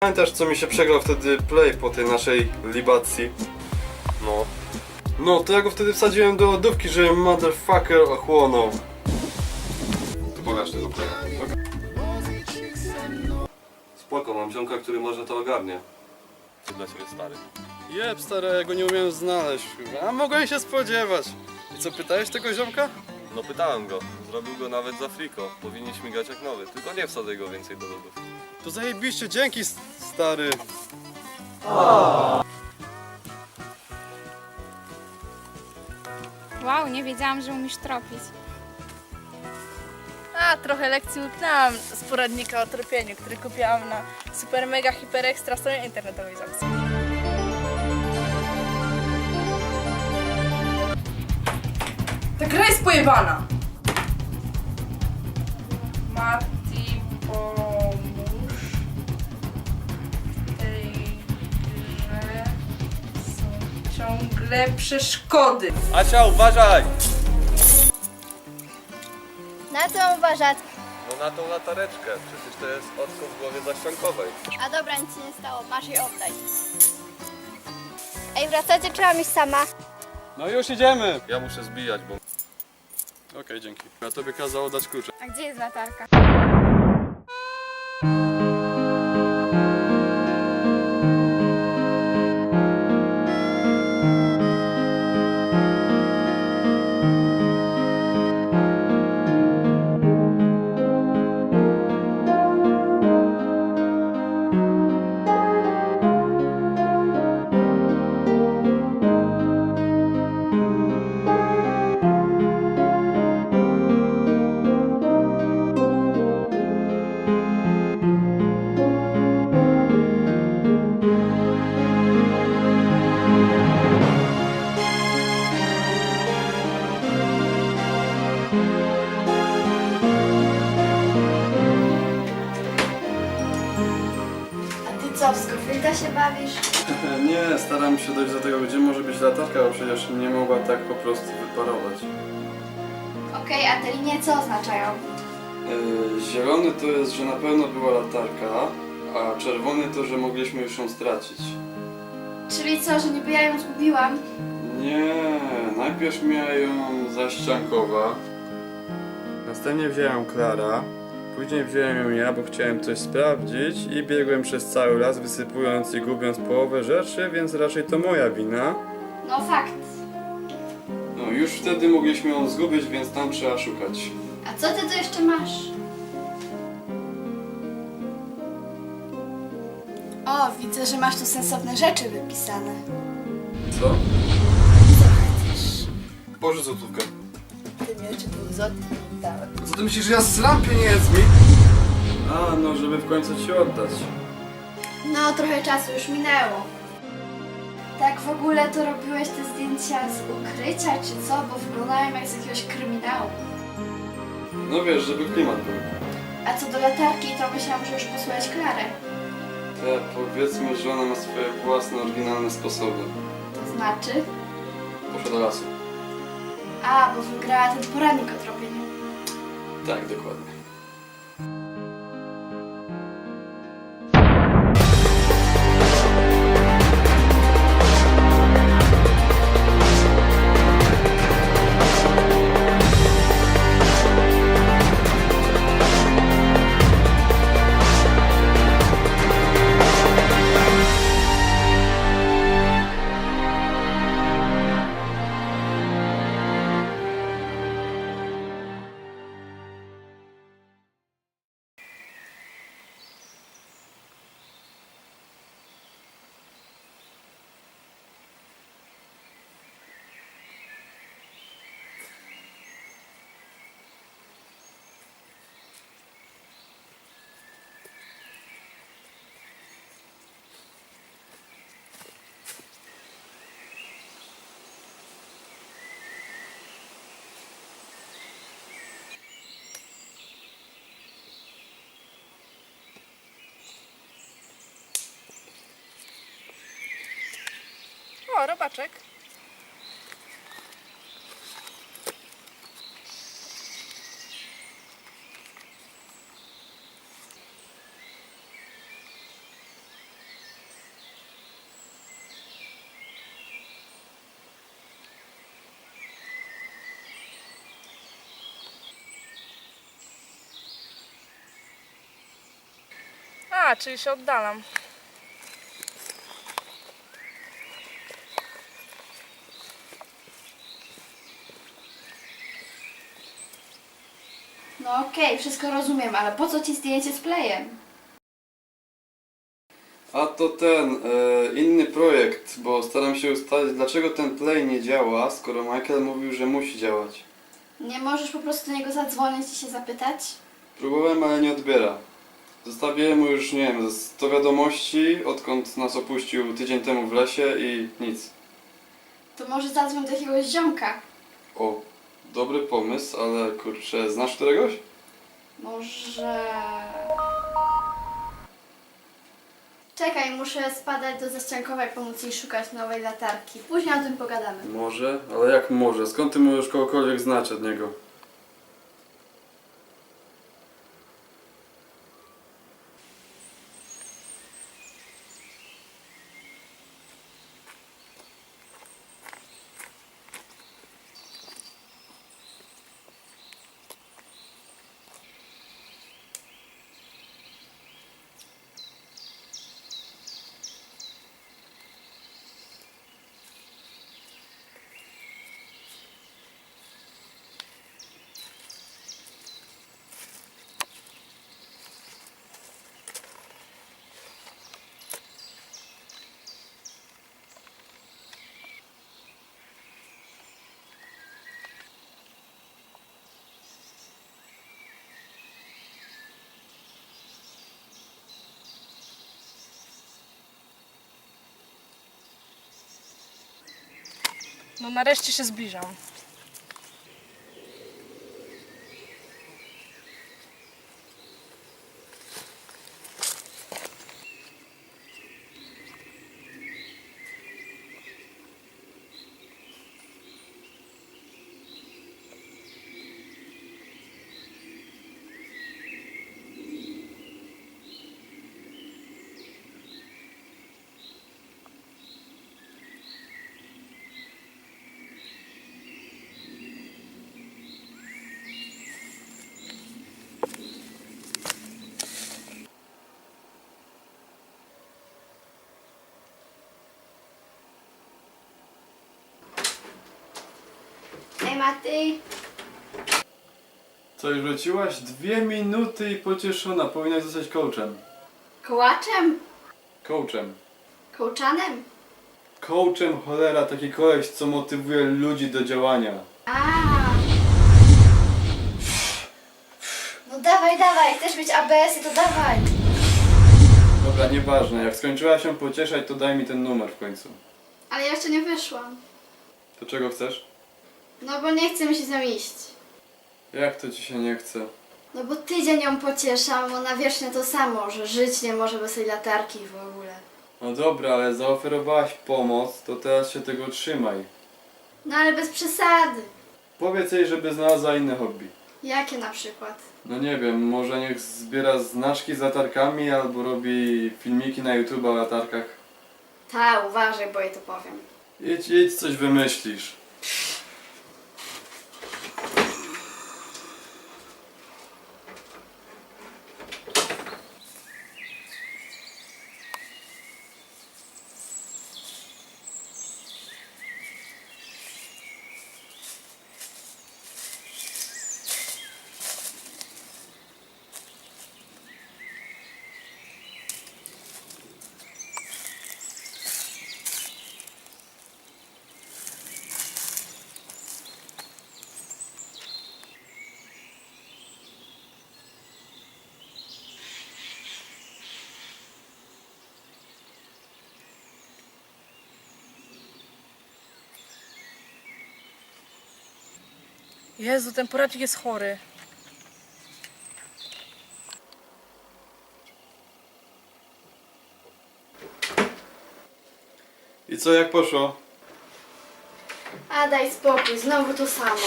Pamiętasz co mi się przegrał wtedy play po tej naszej libacji? No. No, to ja go wtedy wsadziłem do lodówki, żeby motherfucker ochłonął. To pokaż tego playa. Spoko, mam ziomka, który może to ogarnie. Co dla ciebie stary? Jeb, stary, ja go nie umiem znaleźć. A mogłem się spodziewać. I co, pytałeś tego ziomka? No pytałem go. Zrobił go nawet za friko. Powinien śmigać jak nowy. Tylko nie wsadzaj go więcej do lodów. To zajebiście, dzięki s- stary. Wow, nie wiedziałam, że umiesz tropić. A, trochę lekcji łyknęłam z poradnika o tropieniu, który kupiłam na super mega hiper ekstra stronie internetowej z aukcji. Ta gra jest pojebana! Ciągle przeszkody. Asia, uważaj! Na co mam uważać? No na tą latareczkę. Przecież to jest oczko w głowie zaściankowej. A dobra, nic się nie stało, masz je oddaj. Ej, wracacie czy mam iść sama? No już idziemy. Ja muszę zbijać, bo... Okej, dzięki. Ja tobie kazało dać klucze. A gdzie jest latarka? Się bawisz? Nie, staram się dojść do tego, gdzie może być latarka, bo przecież nie mogła tak po prostu wyparować. Okej, a te linie co oznaczają? Yy, zielony to jest, że na pewno była latarka, a czerwony to, że mogliśmy już ją stracić. Czyli co, że niby ja ją zgubiłam? Nie, najpierw miała ją zaściankowa. Następnie wziąłem Klara. Później wziąłem ją ja, bo chciałem coś sprawdzić i biegłem przez cały las, wysypując i gubiąc połowę rzeczy, więc raczej to moja wina. No fakt. No, już wtedy mogliśmy ją zgubić, więc tam trzeba szukać. A co ty tu jeszcze masz? O, widzę, że masz tu sensowne rzeczy wypisane. Co? Co chcesz? Boże złotówkę. Ty mnie czy tu dałem. Co ty myślisz, że ja sram pieniędzmi? A, no, żeby w końcu ci oddać. No, trochę czasu już minęło. Tak w ogóle to robiłeś te zdjęcia z ukrycia, czy co? Bo wyglądają jak z jakiegoś kryminału. No wiesz, żeby klimat był. A co do latarki, to myślałam, że już posłałeś Klarę. Te, powiedzmy, że ona ma swoje własne, oryginalne sposoby. To znaczy? Poszła do lasu. A, bo wygrała ten poradnik o tropieniu. Tak, dokładnie. O, robaczek. A, czyli się oddalam. Okej, wszystko rozumiem, ale po co ci zdjęcie z playem? A to ten, e, inny projekt, bo staram się ustalić, dlaczego ten play nie działa, skoro Michael mówił, że musi działać. Nie możesz po prostu do niego zadzwonić i się zapytać? Próbowałem, ale nie odbiera. Zostawiłem mu już, nie wiem, 100 wiadomości, odkąd nas opuścił tydzień temu w lesie i nic. To może zadzwoń do jakiegoś ziomka. O, dobry pomysł, ale kurczę, znasz któregoś? Może... Czekaj, muszę spadać do Zaściankowej, pomóc jej szukać nowej latarki. Później o tym pogadamy. Może? Ale jak może? Skąd ty możesz kogokolwiek znać od niego? No nareszcie się zbliżam. Maty, Co, już wróciłaś? Dwie minuty i pocieszona, powinnaś zostać coachem. kołaczem? Coachem. Kołczanem? Coachem, cholera, taki koleś, co motywuje ludzi do działania. A. No dawaj, dawaj, chcesz być ABS-y, to dawaj. Dobra, nieważne, jak skończyła się pocieszać, to daj mi ten numer w końcu. Ale ja jeszcze nie wyszłam. To czego chcesz? No bo nie chce mi się z nią iść. Jak to ci się nie chce? No bo tydzień ją pocieszam, ona wiecznie to samo, że żyć nie może bez tej latarki w ogóle. No dobra, ale zaoferowałaś pomoc, to teraz się tego trzymaj. No ale bez przesady. Powiedz jej, żeby znalazła inne hobby. Jakie na przykład? No nie wiem, może niech zbiera znaczki z latarkami albo robi filmiki na YouTube o latarkach. Ta, uważaj, bo jej to powiem. Idź, idź, coś wymyślisz. Jezu, ten poradnik jest chory. I co, jak poszło? A daj spokój, znowu to samo.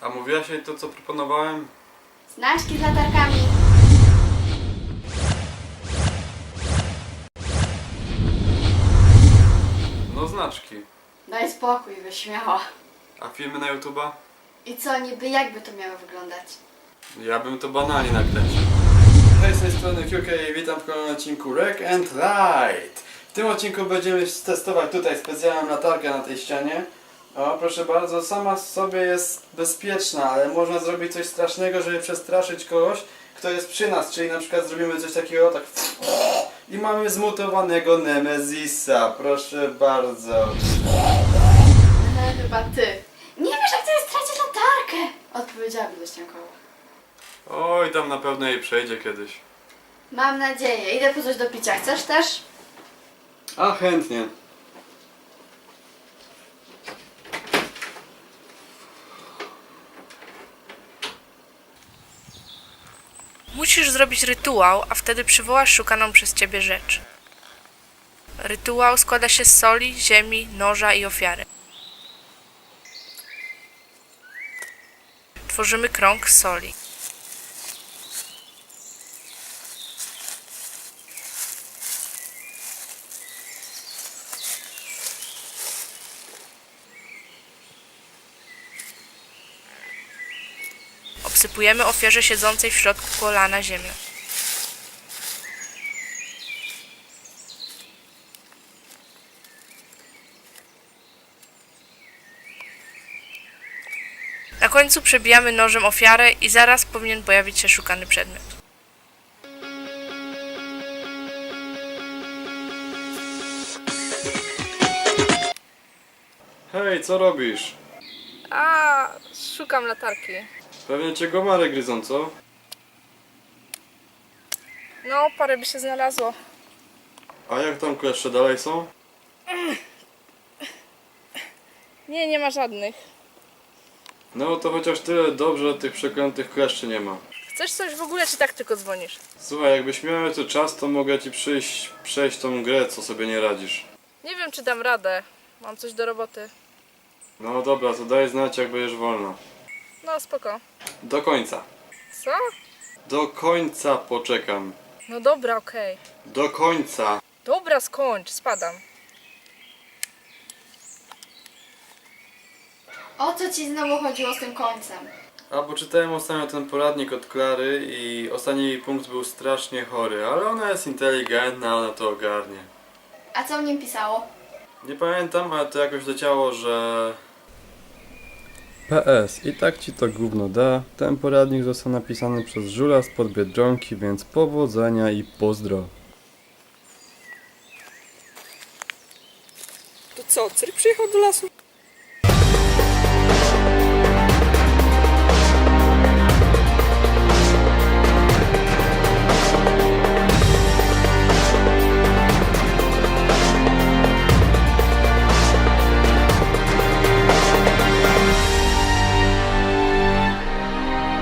A mówiłaś jej to, co proponowałem? Znaczki z latarkami. No znaczki. Daj spokój, wyśmiała. A filmy na YouTube'a? I co, niby jakby to miało wyglądać? Ja bym to banalnie nakręcił. Hej, z tej strony QK i witam w kolejnym odcinku Wreck and Ride. W tym odcinku będziemy testować tutaj specjalną latarkę na tej ścianie. O, proszę bardzo, sama sobie jest bezpieczna, ale można zrobić coś strasznego, żeby przestraszyć kogoś, kto jest przy nas, czyli na przykład zrobimy coś takiego, tak i mamy zmutowanego Nemezisa, proszę bardzo. No chyba ty. Nie wiesz jak to jest tracić latarkę! Odpowiedziałabym dościankowo. Oj, tam na pewno jej przejdzie kiedyś. Mam nadzieję. Idę po coś do picia. Chcesz też? A, chętnie. Musisz zrobić rytuał, a wtedy przywołasz szukaną przez ciebie rzecz. Rytuał składa się z soli, ziemi, noża i ofiary. Tworzymy krąg soli. Obsypujemy ofierze siedzącej w środku kolana ziemią. Na końcu przebijamy nożem ofiarę i zaraz powinien pojawić się szukany przedmiot. Hej, co robisz? A, szukam latarki. Pewnie cię gomary gryzą, co? No, parę by się znalazło. A jak tam kleszcze dalej są? Nie, nie ma żadnych. No to chociaż tyle dobrze, że tych przeklętych kleszczy nie ma. Chcesz coś w ogóle, czy tak tylko dzwonisz? Słuchaj, jakbyś miał tu czas, to mogę ci przyjść, przejść tą grę, co sobie nie radzisz. Nie wiem, czy dam radę. Mam coś do roboty. No dobra, to daj znać, jak będziesz wolno. No, spoko. Do końca. Co? Do końca poczekam. No dobra, okej. Do końca. Dobra, skończ, spadam. O co ci znowu chodziło z tym końcem? A bo czytałem ostatnio ten poradnik od Klary i ostatni jej punkt był strasznie chory, ale ona jest inteligentna, ona to ogarnie. A co w nim pisało? Nie pamiętam, ale to jakoś leciało, że... PS, i tak ci to gówno da. Ten poradnik został napisany przez żula spod Biedronki, więc powodzenia i pozdro. To co, cyrk przyjechał do lasu?